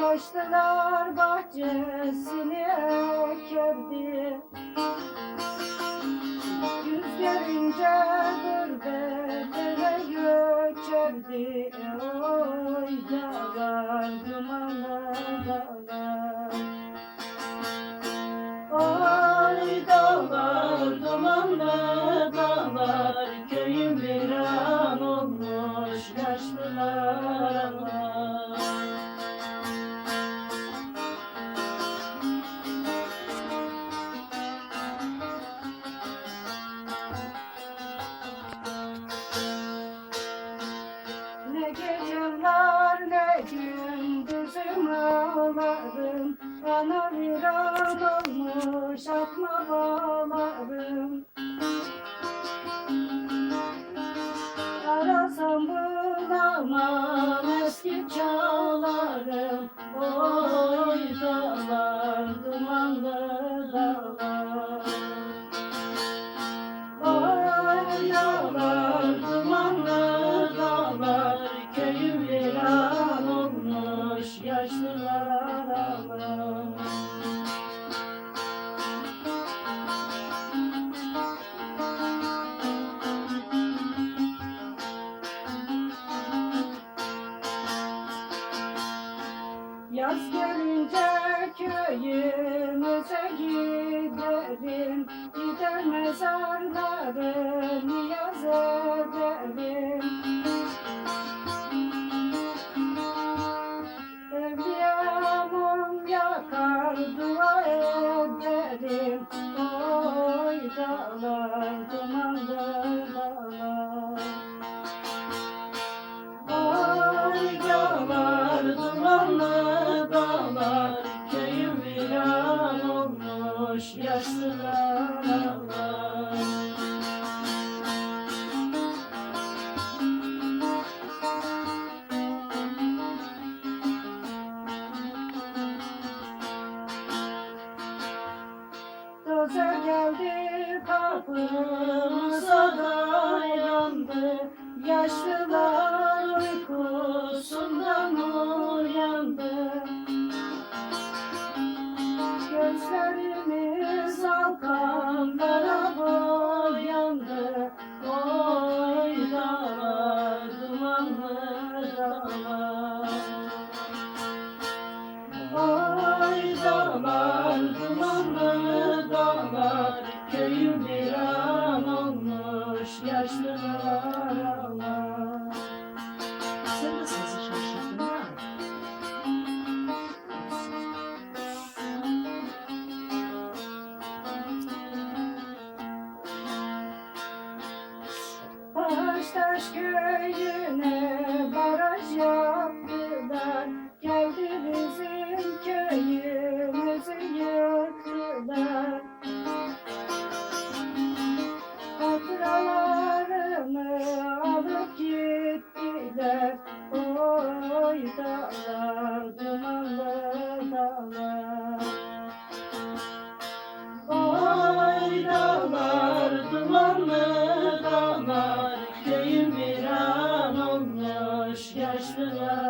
Yaşlılar bahçesini ekerdi. Yüz görünce gurbetine göçerdi. Oy dağlar dumanlı dağlar ağlarım Bana viran olmuş akma bağlarım Arasam bulamam eski çağlarım. Oy dağlar giderim Gider mezarları niyaz ederim Evliya mum yakar dua ederim. Oy dağlar dumanlı dağlar. Ay dağlar dumanlı olmuş yaşlılar ağlar Dozer geldi kapımıza dayandı Yaşlılar olmuş, yaşlılar ağlar Sen de sesi şaşırdın ha? Taştaş köyüne baraj yaptılar dumanlı